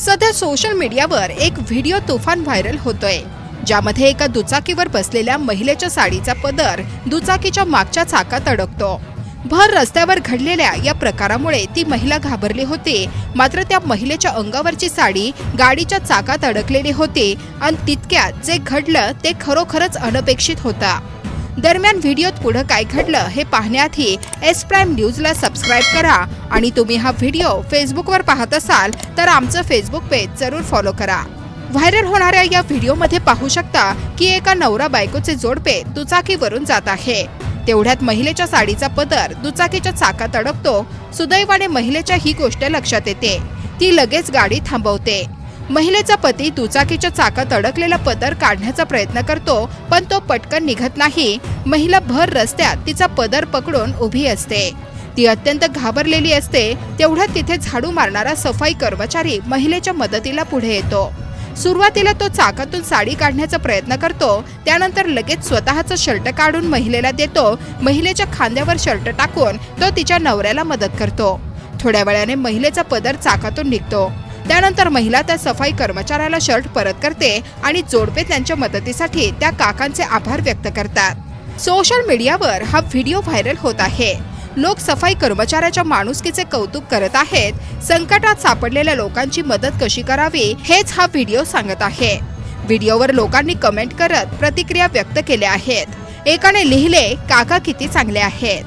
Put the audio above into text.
सध्या सोशल मीडियावर एक व्हिडिओ तुफान व्हायरल होतोय ज्यामध्ये एका दुचाकीवर बसलेल्या महिलेच्या साडीचा पदर दुचाकीच्या मागच्या चाकात अडकतो. भर रस्त्यावर घडलेल्या या प्रकारामुळे ती महिला घाबरली होती मात्र त्या महिलेच्या अंगावरची साडी गाडीच्या चाकात अडकलेली होती आणि तितक्यात जे घडलं ते खरोखरच अनपेक्षित होता. दरम्यान व्हिडिओत पुढं काय घडलं हे पाहण्याआधी एस प्राईम न्यूजला सबस्क्राईब करा. आणि तुम्ही हा व्हिडिओ फेसबुकवर पाहत असाल तर आमचं फेसबुक पेज जरूर फॉलो करा. व्हायरल होणाऱ्या या व्हिडिओमध्ये पाहू शकता की एका नवरा बायकोचे जोडपे दुचाकीवरून जात आहे. तेवढ्यात महिलेच्या साडीचा पदर दुचाकीच्या चाकात अडकतो. सुदैवाने महिलेच्या ही गोष्ट लक्षात येते. ती लगेच गाडी थांबवते. महिलेचा पती दुचाकीच्या चाकात अडकलेला पदर काढण्याचा प्रयत्न करतो पण तो पटकन निघत नाही. महिला भर रस्त्यात तिचा पदर पकडून उभी असते. ती अत्यंत घाबरलेली असते तेवढ्यात तिथे झाडू मारणारा सफाई कर्मचारी महिलेच्या मदतीला पुढे येतो. सुरुवातीला तो चाकातून साडी काढण्याचा प्रयत्न करतो त्यानंतर लगेच स्वतःचं शर्ट काढून महिलेला देतो महिलेच्या खांद्यावर शर्ट टाकून तो तिच्या नवऱ्याला मदत करतो. थोड्या वेळाने महिलेचा पदर चाकातून निघतो. त्यानंतर महिला त्या सफाई कर्मचाऱ्याला शर्ट परत करते आणि जोडपे त्यांच्या मदतीसाठी त्या काकांचे आभार व्यक्त करतात. सोशल मीडियावर हा व्हिडिओ व्हायरल होत आहे. लोक सफाई कर्मचाऱ्याच्या माणुसकीचे कौतुक करत आहेत. संकटात सापडलेल्या लोकांची मदत कशी करावी हेच हा व्हिडिओ सांगत आहे. व्हिडिओवर लोकांनी कमेंट करत प्रतिक्रिया व्यक्त केल्या आहेत. एकाने लिहिले काका किती चांगले आहेत.